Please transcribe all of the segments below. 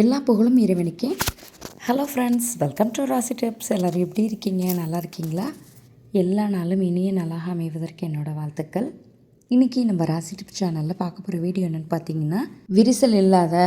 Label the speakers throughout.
Speaker 1: எல்லா புகழும் இறைவனுக்கே hello friends welcome to Rasi tips எல்லோரும் எப்படி இருக்கீங்க நல்லா இருக்கீங்களா எல்லா நாளும் இனிய நல்லா அமைவதற்கு என்னோடய வாழ்த்துக்கள் இன்றைக்கி நம்ம ராசி டிப்ஸ் சேனலில் பார்க்க போகிற வீடியோ என்னென்னு பார்த்தீங்கன்னா விரிசல் இல்லாத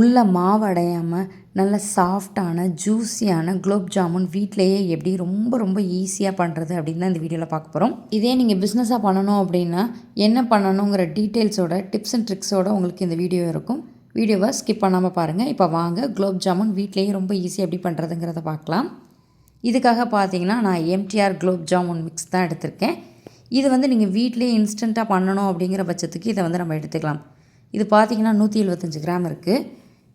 Speaker 1: உள்ள மாவு அடையாமல் நல்ல சாஃப்டான ஜூஸியான குலோப் ஜாமுன் வீட்டிலையே எப்படி ரொம்ப ரொம்ப ஈஸியாக பண்ணுறது அப்படின்னு தான் இந்த வீடியோவில் பார்க்க போகிறோம் இதே நீங்கள் பிஸ்னஸாக பண்ணணும் அப்படின்னா என்ன பண்ணணுங்கிற டீட்டெயில்ஸோட டிப்ஸ் அண்ட் ட்ரிக்ஸோட உங்களுக்கு இந்த வீடியோ இருக்கும் வீடியோவை ஸ்கிப் பண்ணாமல் பாருங்கள் இப்போ வாங்க குலோப் ஜாமுன் வீட்லேயே ரொம்ப ஈஸியாக எப்படி பண்ணுறதுங்கிறத பார்க்கலாம் இதுக்காக பார்த்தீங்கன்னா நான் எம்டிஆர் குலோப் ஜாமுன் மிக்ஸ் தான் எடுத்திருக்கேன் இது வந்து நீங்கள் வீட்லேயே இன்ஸ்டண்ட்டாக பண்ணணும் அப்படிங்கிற பட்சத்துக்கு இதை வந்து நம்ம எடுத்துக்கலாம் இது பார்த்திங்கன்னா நூற்றி எழுபத்தஞ்சி கிராம் இருக்குது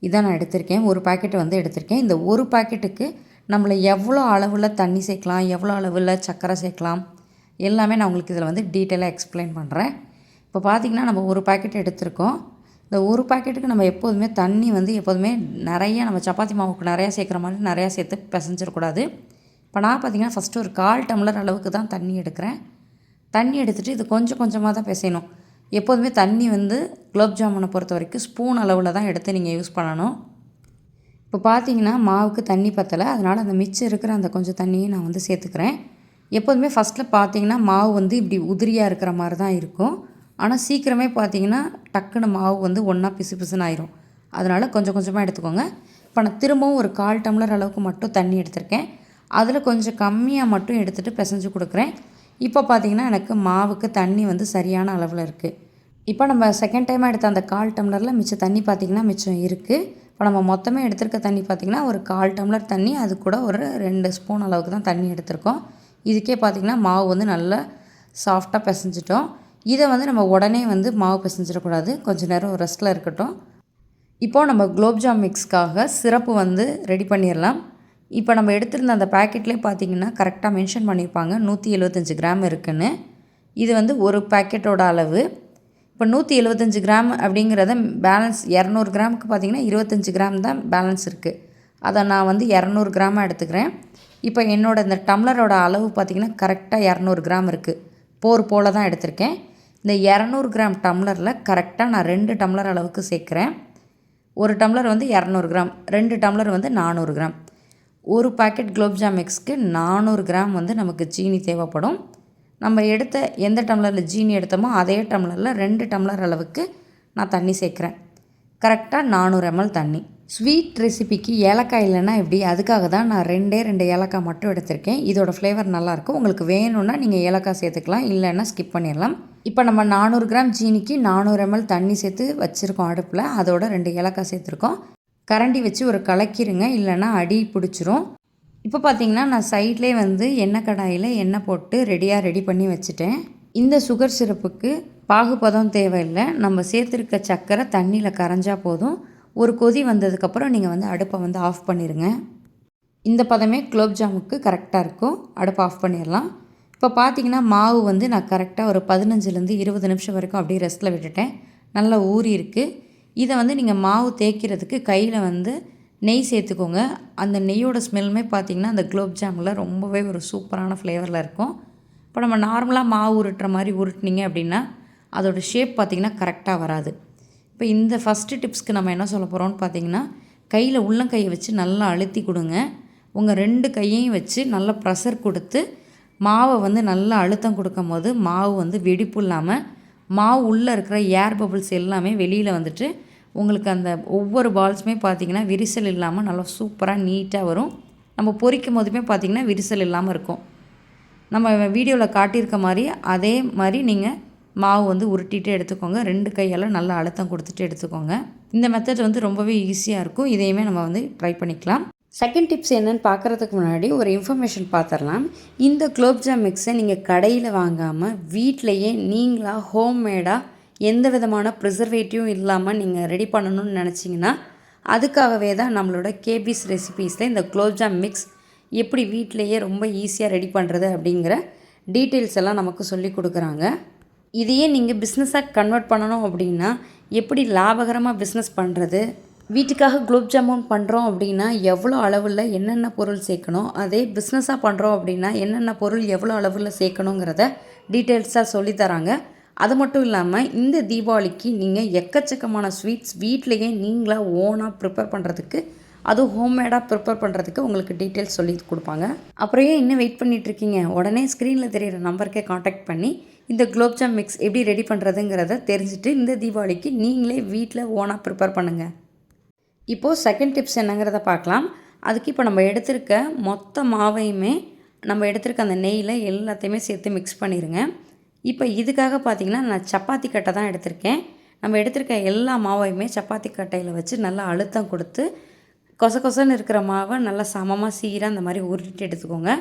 Speaker 1: இதான் நான் எடுத்திருக்கேன் ஒரு பாக்கெட்டை வந்து எடுத்திருக்கேன் இந்த ஒரு பாக்கெட்டுக்கு நம்மளை எவ்வளோ அளவில் தண்ணி சேர்க்கலாம் எவ்வளோ அளவில் சர்க்கரை சேர்க்கலாம் எல்லாமே நான் உங்களுக்கு இதில் வந்து டீட்டெயிலாக எக்ஸ்பிளைன் பண்ணுறேன் இப்போ பார்த்திங்கன்னா நம்ம ஒரு பாக்கெட் எடுத்திருக்கோம் இந்த ஒரு பாக்கெட்டுக்கு நம்ம எப்போதுமே தண்ணி வந்து எப்போதுமே நிறையா நம்ம சப்பாத்தி மாவுக்கு நிறையா சேர்க்குற மாதிரி நிறையா சேர்த்து பிசைஞ்சிடக்கூடாது இப்போ நான் பார்த்திங்கன்னா ஃபஸ்ட்டு ஒரு கால் டம்ளர் அளவுக்கு தான் தண்ணி எடுக்கிறேன் தண்ணி எடுத்துகிட்டு இது கொஞ்சம் கொஞ்சமாக தான் பிசையணும் எப்போதுமே தண்ணி வந்து குலோப் ஜாமுனை பொறுத்த வரைக்கும் ஸ்பூன் அளவில் தான் எடுத்து நீங்கள் யூஸ் பண்ணணும் இப்போ பார்த்தீங்கன்னா மாவுக்கு தண்ணி பற்றலை அதனால் அந்த மிச்சம் இருக்கிற அந்த கொஞ்சம் தண்ணியை நான் வந்து சேர்த்துக்கிறேன் எப்போதுமே ஃபஸ்ட்டில் பார்த்தீங்கன்னா மாவு வந்து இப்படி உதிரியாக இருக்கிற மாதிரி தான் இருக்கும் ஆனால் சீக்கிரமே பார்த்தீங்கன்னா டக்குன்னு மாவு வந்து ஒன்றா பிசு பிசுன்னு ஆயிரும் அதனால் கொஞ்சம் கொஞ்சமாக எடுத்துக்கோங்க இப்போ நான் திரும்பவும் ஒரு கால் டம்ளர் அளவுக்கு மட்டும் தண்ணி எடுத்திருக்கேன் அதில் கொஞ்சம் கம்மியாக மட்டும் எடுத்துகிட்டு பிசைஞ்சு கொடுக்குறேன் இப்போ பார்த்திங்கன்னா எனக்கு மாவுக்கு தண்ணி வந்து சரியான அளவில் இருக்குது இப்போ நம்ம செகண்ட் டைமாக எடுத்த அந்த கால் டம்ளரில் மிச்சம் தண்ணி பார்த்திங்கன்னா மிச்சம் இருக்குது இப்போ நம்ம மொத்தமே எடுத்திருக்க தண்ணி பார்த்திங்கன்னா ஒரு கால் டம்ளர் தண்ணி அது கூட ஒரு ரெண்டு ஸ்பூன் அளவுக்கு தான் தண்ணி எடுத்திருக்கோம் இதுக்கே பார்த்திங்கன்னா மாவு வந்து நல்லா சாஃப்டாக பிசைஞ்சிட்டோம் இதை வந்து நம்ம உடனே வந்து மாவு பிசைஞ்சிடக்கூடாது கொஞ்சம் நேரம் ரெஸ்ட்டில் இருக்கட்டும் இப்போது நம்ம குலோப்ஜாம் மிக்ஸ்க்காக சிறப்பு வந்து ரெடி பண்ணிடலாம் இப்போ நம்ம எடுத்திருந்த அந்த பேக்கெட்லேயே பார்த்தீங்கன்னா கரெக்டாக மென்ஷன் பண்ணியிருப்பாங்க நூற்றி எழுபத்தஞ்சி கிராம் இருக்குன்னு இது வந்து ஒரு பேக்கெட்டோட அளவு இப்போ நூற்றி எழுபத்தஞ்சி கிராம் அப்படிங்கிறத பேலன்ஸ் இரநூறு கிராமுக்கு பார்த்திங்கன்னா இருபத்தஞ்சி கிராம் தான் பேலன்ஸ் இருக்குது அதை நான் வந்து இரநூறு கிராம் எடுத்துக்கிறேன் இப்போ என்னோடய இந்த டம்ளரோட அளவு பார்த்திங்கன்னா கரெக்டாக இரநூறு கிராம் இருக்குது போர் போல் தான் எடுத்திருக்கேன் இந்த இரநூறு கிராம் டம்ளரில் கரெக்டாக நான் ரெண்டு டம்ளர் அளவுக்கு சேர்க்குறேன் ஒரு டம்ளர் வந்து இரநூறு கிராம் ரெண்டு டம்ளர் வந்து நானூறு கிராம் ஒரு பாக்கெட் குலோப்ஜாம் மிக்ஸ்க்கு நானூறு கிராம் வந்து நமக்கு சீனி தேவைப்படும் நம்ம எடுத்த எந்த டம்ளரில் ஜீனி எடுத்தோமோ அதே டம்ளரில் ரெண்டு டம்ளர் அளவுக்கு நான் தண்ணி சேர்க்குறேன் கரெக்டாக நானூறு எம்எல் தண்ணி ஸ்வீட் ரெசிபிக்கு ஏலக்காய் இல்லைன்னா எப்படி அதுக்காக தான் நான் ரெண்டே ரெண்டு ஏலக்காய் மட்டும் எடுத்திருக்கேன் இதோட ஃப்ளேவர் நல்லாயிருக்கும் உங்களுக்கு வேணும்னா நீங்கள் ஏலக்காய் சேர்த்துக்கலாம் இல்லைன்னா ஸ்கிப் பண்ணிடலாம் இப்போ நம்ம நானூறு கிராம் ஜீனிக்கு நானூறு எம்எல் தண்ணி சேர்த்து வச்சுருக்கோம் அடுப்பில் அதோட ரெண்டு ஏலக்காய் சேர்த்துருக்கோம் கரண்டி வச்சு ஒரு கலக்கிருங்க இல்லைன்னா அடி பிடிச்சிரும் இப்போ பார்த்தீங்கன்னா நான் சைட்லேயே வந்து எண்ணெய் கடாயில் எண்ணெய் போட்டு ரெடியாக ரெடி பண்ணி வச்சுட்டேன் இந்த சுகர் சிரப்புக்கு பாகுபதம் தேவையில்லை நம்ம சேர்த்துருக்க சர்க்கரை தண்ணியில் கரைஞ்சால் போதும் ஒரு கொதி வந்ததுக்கப்புறம் நீங்கள் வந்து அடுப்பை வந்து ஆஃப் பண்ணிடுங்க இந்த பதமே குலோப் ஜாமுக்கு கரெக்டாக இருக்கும் அடுப்பை ஆஃப் பண்ணிடலாம் இப்போ பார்த்தீங்கன்னா மாவு வந்து நான் கரெக்டாக ஒரு பதினஞ்சுலேருந்து இருபது நிமிஷம் வரைக்கும் அப்படியே ரெஸ்ட்டில் விட்டுட்டேன் நல்லா ஊறி இருக்குது இதை வந்து நீங்கள் மாவு தேய்க்கிறதுக்கு கையில் வந்து நெய் சேர்த்துக்கோங்க அந்த நெய்யோட ஸ்மெல்லுமே பார்த்திங்கன்னா அந்த குலோப் ஜாமில் ரொம்பவே ஒரு சூப்பரான ஃப்ளேவரில் இருக்கும் இப்போ நம்ம நார்மலாக மாவு உருட்டுற மாதிரி உருட்டினீங்க அப்படின்னா அதோடய ஷேப் பார்த்திங்கன்னா கரெக்டாக வராது இப்போ இந்த ஃபஸ்ட்டு டிப்ஸ்க்கு நம்ம என்ன சொல்ல போகிறோம்னு பார்த்தீங்கன்னா கையில் உள்ளங்கையை வச்சு நல்லா அழுத்தி கொடுங்க உங்கள் ரெண்டு கையையும் வச்சு நல்லா ப்ரெஷர் கொடுத்து மாவை வந்து நல்லா அழுத்தம் கொடுக்கும் போது மாவு வந்து வெடிப்பு இல்லாமல் மாவு உள்ளே இருக்கிற ஏர் பபுள்ஸ் எல்லாமே வெளியில் வந்துட்டு உங்களுக்கு அந்த ஒவ்வொரு பால்ஸுமே பார்த்திங்கன்னா விரிசல் இல்லாமல் நல்லா சூப்பராக நீட்டாக வரும் நம்ம பொறிக்கும் போதுமே பார்த்திங்கன்னா விரிசல் இல்லாமல் இருக்கும் நம்ம வீடியோவில் காட்டியிருக்க மாதிரி அதே மாதிரி நீங்கள் மாவு வந்து உருட்டிகிட்டே எடுத்துக்கோங்க ரெண்டு கையால் நல்லா அழுத்தம் கொடுத்துட்டு எடுத்துக்கோங்க இந்த மெத்தட் வந்து ரொம்பவே ஈஸியாக இருக்கும் இதையுமே நம்ம வந்து ட்ரை பண்ணிக்கலாம் செகண்ட் டிப்ஸ் என்னென்னு பார்க்குறதுக்கு முன்னாடி ஒரு இன்ஃபர்மேஷன் பார்த்துடலாம் இந்த குலோப்ஜாம் மிக்ஸை நீங்கள் கடையில் வாங்காமல் வீட்டிலையே நீங்களாக ஹோம்மேடாக எந்த விதமான ப்ரிசர்வேட்டிவும் இல்லாமல் நீங்கள் ரெடி பண்ணணும்னு நினச்சிங்கன்னா அதுக்காகவே தான் நம்மளோட கேபிஸ் ரெசிபீஸில் இந்த குலோப்ஜாம் மிக்ஸ் எப்படி வீட்டிலையே ரொம்ப ஈஸியாக ரெடி பண்ணுறது அப்படிங்கிற டீட்டெயில்ஸ் எல்லாம் நமக்கு சொல்லி கொடுக்குறாங்க இதையே நீங்கள் பிஸ்னஸாக கன்வெர்ட் பண்ணணும் அப்படின்னா எப்படி லாபகரமாக பிஸ்னஸ் பண்ணுறது வீட்டுக்காக குலோப் ஜாமுன் பண்ணுறோம் அப்படின்னா எவ்வளோ அளவில் என்னென்ன பொருள் சேர்க்கணும் அதே பிஸ்னஸாக பண்ணுறோம் அப்படின்னா என்னென்ன பொருள் எவ்வளோ அளவில் சேர்க்கணுங்கிறத டீட்டெயில்ஸாக சொல்லித்தராங்க அது மட்டும் இல்லாமல் இந்த தீபாவளிக்கு நீங்கள் எக்கச்சக்கமான ஸ்வீட்ஸ் வீட்லேயே நீங்களாக ஓனாக ப்ரிப்பேர் பண்ணுறதுக்கு அதுவும் ஹோம்மேடாக ப்ரிப்பேர் பண்ணுறதுக்கு உங்களுக்கு டீட்டெயில்ஸ் சொல்லி கொடுப்பாங்க அப்புறம் ஏன் இன்னும் வெயிட் பண்ணிகிட்ருக்கீங்க உடனே ஸ்க்ரீனில் தெரிகிற நம்பருக்கே காண்டாக்ட் பண்ணி இந்த குலோப்ஜாம் மிக்ஸ் எப்படி ரெடி பண்ணுறதுங்கிறத தெரிஞ்சுட்டு இந்த தீபாவளிக்கு நீங்களே வீட்டில் ஓனாக ப்ரிப்பேர் பண்ணுங்கள் இப்போது செகண்ட் டிப்ஸ் என்னங்கிறத பார்க்கலாம் அதுக்கு இப்போ நம்ம எடுத்திருக்க மொத்த மாவையுமே நம்ம எடுத்திருக்க அந்த நெய்யில் எல்லாத்தையுமே சேர்த்து மிக்ஸ் பண்ணிடுங்க இப்போ இதுக்காக பார்த்திங்கன்னா நான் சப்பாத்தி கட்டை தான் எடுத்திருக்கேன் நம்ம எடுத்திருக்க எல்லா மாவையுமே சப்பாத்தி கட்டையில் வச்சு நல்லா அழுத்தம் கொடுத்து கொச கொசன்னு இருக்கிற மாவை நல்லா சமமாக சீராக அந்த மாதிரி உருட்டிட்டு எடுத்துக்கோங்க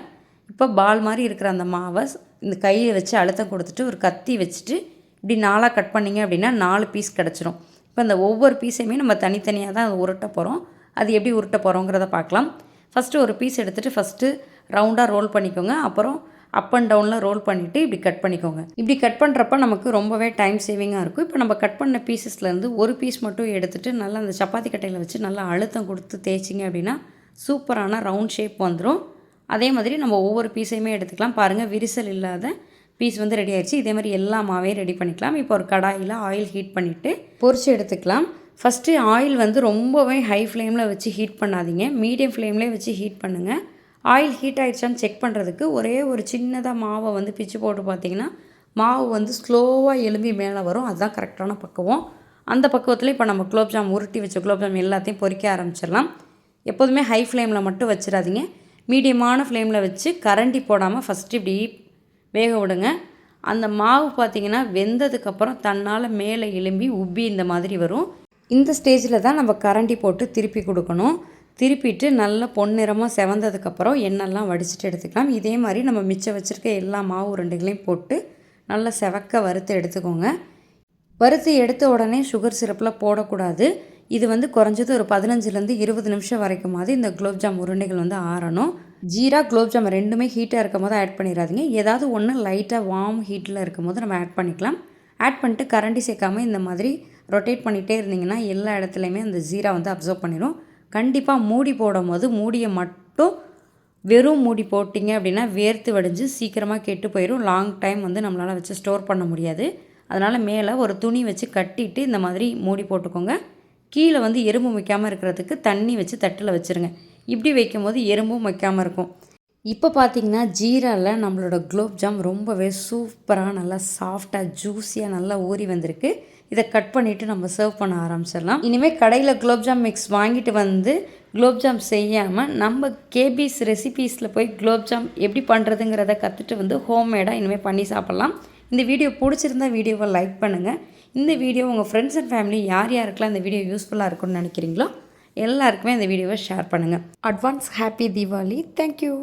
Speaker 1: இப்போ பால் மாதிரி இருக்கிற அந்த மாவை இந்த கையை வச்சு அழுத்தம் கொடுத்துட்டு ஒரு கத்தி வச்சுட்டு இப்படி நாலாக கட் பண்ணிங்க அப்படின்னா நாலு பீஸ் கிடச்சிரும் இப்போ அந்த ஒவ்வொரு பீஸையுமே நம்ம தனித்தனியாக தான் உருட்ட போகிறோம் அது எப்படி உருட்ட போகிறோங்கிறத பார்க்கலாம் ஃபஸ்ட்டு ஒரு பீஸ் எடுத்துகிட்டு ஃபஸ்ட்டு ரவுண்டாக ரோல் பண்ணிக்கோங்க அப்புறம் அப் அண்ட் டவுனில் ரோல் பண்ணிவிட்டு இப்படி கட் பண்ணிக்கோங்க இப்படி கட் பண்ணுறப்ப நமக்கு ரொம்பவே டைம் சேவிங்காக இருக்கும் இப்போ நம்ம கட் பண்ண பீசஸ்லேருந்து ஒரு பீஸ் மட்டும் எடுத்துகிட்டு நல்லா அந்த சப்பாத்தி கட்டையில் வச்சு நல்லா அழுத்தம் கொடுத்து தேய்ச்சிங்க அப்படின்னா சூப்பரான ரவுண்ட் ஷேப் வந்துடும் அதே மாதிரி நம்ம ஒவ்வொரு பீஸையுமே எடுத்துக்கலாம் பாருங்கள் விரிசல் இல்லாத பீஸ் வந்து ரெடி ஆயிடுச்சு இதே மாதிரி எல்லா மாவையும் ரெடி பண்ணிக்கலாம் இப்போ ஒரு கடாயில் ஆயில் ஹீட் பண்ணிவிட்டு பொறிச்சு எடுத்துக்கலாம் ஃபஸ்ட்டு ஆயில் வந்து ரொம்பவே ஹை ஃப்ளேமில் வச்சு ஹீட் பண்ணாதீங்க மீடியம் ஃப்ளேம்லேயே வச்சு ஹீட் பண்ணுங்கள் ஆயில் ஹீட் ஆகிடுச்சான்னு செக் பண்ணுறதுக்கு ஒரே ஒரு சின்னதாக மாவை வந்து பிச்சு போட்டு பார்த்தீங்கன்னா மாவு வந்து ஸ்லோவாக எலும்பி மேலே வரும் அதுதான் கரெக்டான பக்குவம் அந்த பக்குவத்தில் இப்போ நம்ம குலோப்ஜாம் உருட்டி வச்ச குலோப்ஜாம் எல்லாத்தையும் பொறிக்க ஆரம்பிச்சிடலாம் எப்போதுமே ஹை ஃப்ளேமில் மட்டும் வச்சிடாதீங்க மீடியமான ஃப்ளேமில் வச்சு கரண்டி போடாமல் ஃபஸ்ட்டு இப்படி வேக விடுங்க அந்த மாவு பார்த்திங்கன்னா வெந்ததுக்கப்புறம் தன்னால் மேலே எலும்பி உப்பி இந்த மாதிரி வரும் இந்த ஸ்டேஜில் தான் நம்ம கரண்டி போட்டு திருப்பி கொடுக்கணும் திருப்பிட்டு நல்லா பொன்னிறமாக செவந்ததுக்கப்புறம் எண்ணெய்லாம் வடிச்சிட்டு எடுத்துக்கலாம் இதே மாதிரி நம்ம மிச்சம் வச்சுருக்க எல்லா மாவு ரெண்டுகளையும் போட்டு நல்லா செவக்க வறுத்து எடுத்துக்கோங்க வறுத்து எடுத்த உடனே சுகர் சிரப்பில் போடக்கூடாது இது வந்து குறைஞ்சது ஒரு பதினஞ்சுலேருந்து இருபது நிமிஷம் வரைக்குமாவது இந்த குலோப்ஜாம் உருண்டைகள் வந்து ஆறணும் ஜீரா குலோப்ஜாம் ரெண்டுமே ஹீட்டாக இருக்கும் போது ஆட் பண்ணிடாதீங்க ஏதாவது ஒன்று லைட்டாக வார்ம் ஹீட்டில் இருக்கும் போது நம்ம ஆட் பண்ணிக்கலாம் ஆட் பண்ணிட்டு கரண்டி சேர்க்காமல் இந்த மாதிரி ரொட்டேட் பண்ணிகிட்டே இருந்தீங்கன்னா எல்லா இடத்துலையுமே அந்த ஜீரா வந்து அப்சர்வ் பண்ணிடும் கண்டிப்பாக மூடி போடும் போது மூடியை மட்டும் வெறும் மூடி போட்டிங்க அப்படின்னா வேர்த்து வடிஞ்சு சீக்கிரமாக கெட்டு போயிடும் லாங் டைம் வந்து நம்மளால் வச்சு ஸ்டோர் பண்ண முடியாது அதனால் மேலே ஒரு துணி வச்சு கட்டிட்டு இந்த மாதிரி மூடி போட்டுக்கோங்க கீழே வந்து எறும்பு வைக்காமல் இருக்கிறதுக்கு தண்ணி வச்சு தட்டில் வச்சுருங்க இப்படி வைக்கும்போது எறும்பும் வைக்காமல் இருக்கும் இப்போ பார்த்திங்கன்னா ஜீராவில் நம்மளோட குலோப் ஜாம் ரொம்பவே சூப்பராக நல்லா சாஃப்டாக ஜூஸியாக நல்லா ஊறி வந்திருக்கு இதை கட் பண்ணிவிட்டு நம்ம சர்வ் பண்ண ஆரம்பிச்சிடலாம் இனிமேல் கடையில் குலோப் ஜாம் மிக்ஸ் வாங்கிட்டு வந்து குலோப் ஜாம் செய்யாமல் நம்ம கேபிஸ் ரெசிபீஸில் போய் குலோப் ஜாம் எப்படி பண்ணுறதுங்கிறத கற்றுட்டு வந்து ஹோம்மேடாக இனிமேல் பண்ணி சாப்பிட்லாம் இந்த வீடியோ பிடிச்சிருந்தா வீடியோவை லைக் பண்ணுங்கள் இந்த வீடியோ உங்கள் ஃப்ரெண்ட்ஸ் அண்ட் ஃபேமிலி யார் யாருக்கெல்லாம் இந்த வீடியோ யூஸ்ஃபுல்லாக இருக்கும்னு நினைக்கிறீங்களோ எல்லாருக்குமே இந்த வீடியோவை ஷேர் பண்ணுங்கள் அட்வான்ஸ் ஹாப்பி தீபாவளி தேங்க்யூ